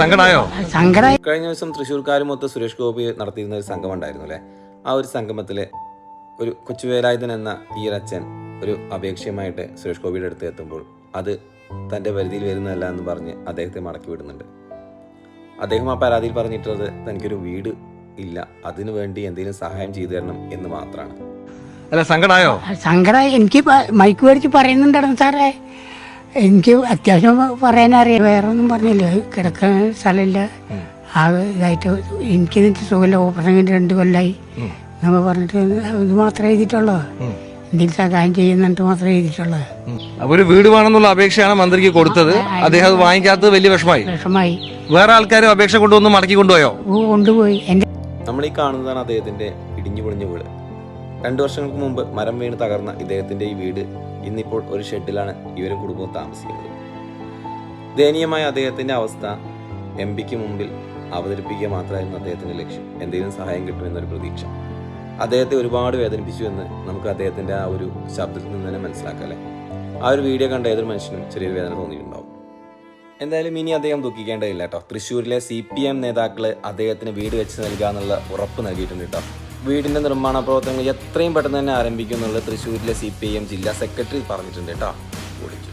സങ്കടായോ? സങ്കടായി. കഴിഞ്ഞ ദിവസം തൃശ്ശൂർക്കാരുമൊത്ത് സുരേഷ് ഗോപി നടത്തിയിരുന്ന ഒരു സംഘം ഉണ്ടായിരുന്നു അല്ലേ ആ ഒരു സംഗമത്തിലെ ഒരു കൊച്ചുവേലായുധൻ എന്ന ഈ ഒരച്ഛൻ ഒരു അപേക്ഷയുമായിട്ട് സുരേഷ് ഗോപിയുടെ അടുത്ത് എത്തുമ്പോൾ അത് തന്റെ പരിധിയിൽ വരുന്നതല്ല എന്ന് പറഞ്ഞ് അദ്ദേഹത്തെ മടക്കി വിടുന്നുണ്ട്. അദ്ദേഹം ആ പരാതിയിൽ പറഞ്ഞിട്ടുള്ളത് തനിക്കൊരു വീട് ഇല്ല. അതിനു വേണ്ടി എന്തെങ്കിലും സഹായം ചെയ്തു തരണം എന്ന് മാത്രമാണ് അല്ല സങ്കടായോ? സങ്കടായി. എനിക്ക് മൈക്ക് മേടിച്ച് പറയുന്നുണ്ടായിരുന്നു സാറേ. എനിക്ക് അത്യാവശ്യം പറയാനറിയാം വേറെ ഒന്നും പറഞ്ഞില്ല. കിടക്കാൻ സ്ഥലമില്ല. ആ ഇതായിട്ട് എനിക്ക് എന്നിട്ട് സുഖമില്ല. ഓപ്പറേഷൻ കഴിഞ്ഞ് രണ്ട് കൊല്ലായി. നമ്മൾ പറഞ്ഞിട്ട് ഇത് മാത്രമേ എഴുതിയിട്ടുള്ളൂ. എന്തെങ്കിലും സഹായം ചെയ്യുന്നിട്ട് മാത്രമേ എഴുതിയിട്ടുള്ളൂ. അപ്പൊ ഒരു വീട് വേണമെന്നുള്ള അപേക്ഷയാണ് മന്ത്രിക്ക് കൊടുത്തത്. അദ്ദേഹം അത് വാങ്ങിക്കാത്തത് വലിയ വിഷമായി. വിഷമായി. വേറെ ആൾക്കാരും അപേക്ഷ കൊണ്ടുവന്ന് മടക്കി കൊണ്ടുപോയോ? കൊണ്ടുപോയി. എന്റെ നമ്മൾ ഈ കാണുന്നതാണ് അദ്ദേഹത്തിന്റെ ഇടിഞ്ഞു പൊളിഞ്ഞ വീട്. രണ്ടു വർഷങ്ങൾക്ക് മുമ്പ് മരം വീണ് തകർന്ന ഇദ്ദേഹത്തിന്റെ ഈ വീട് ഇന്നിപ്പോൾ ഒരു ഷെഡിലാണ് ഇവരും കുടുംബവും താമസിക്കുന്നത്. ദയനീയമായ അദ്ദേഹത്തിന്റെ അവസ്ഥ എം പിക്ക് മുമ്പിൽ അവതരിപ്പിക്കുക മാത്രമായിരുന്നു അദ്ദേഹത്തിന്റെ ലക്ഷ്യം. എന്തെങ്കിലും സഹായം കിട്ടുമെന്നൊരു പ്രതീക്ഷ. അദ്ദേഹത്തെ ഒരുപാട് വേദനിപ്പിച്ചു എന്ന് നമുക്ക് അദ്ദേഹത്തിന്റെ ആ ഒരു ശബ്ദത്തിൽ നിന്ന് തന്നെ മനസ്സിലാക്കാല്ലേ ആ ഒരു വീഡിയോ കണ്ട ഏതൊരു മനുഷ്യനും ചെറിയൊരു വേദന തോന്നിയിട്ടുണ്ടാവും. എന്തായാലും ഇനി അദ്ദേഹം ദുഃഖിക്കേണ്ടതില്ല കേട്ടോ. തൃശ്ശൂരിലെ സി പി എം നേതാക്കൾ അദ്ദേഹത്തിന് വീട് വെച്ച് നൽകുക എന്നുള്ള ഉറപ്പ് നൽകിയിട്ടുണ്ട് കേട്ടോ. വീടിന്റെ നിർമ്മാണ പ്രവർത്തനങ്ങൾ എത്രയും പെട്ടെന്ന് തന്നെ ആരംഭിക്കും എന്നുള്ളത് തൃശ്ശൂരിലെ സി പി ഐ എം ജില്ലാ സെക്രട്ടറി പറഞ്ഞിട്ടുണ്ട് കേട്ടോ. ഓടിച്ചു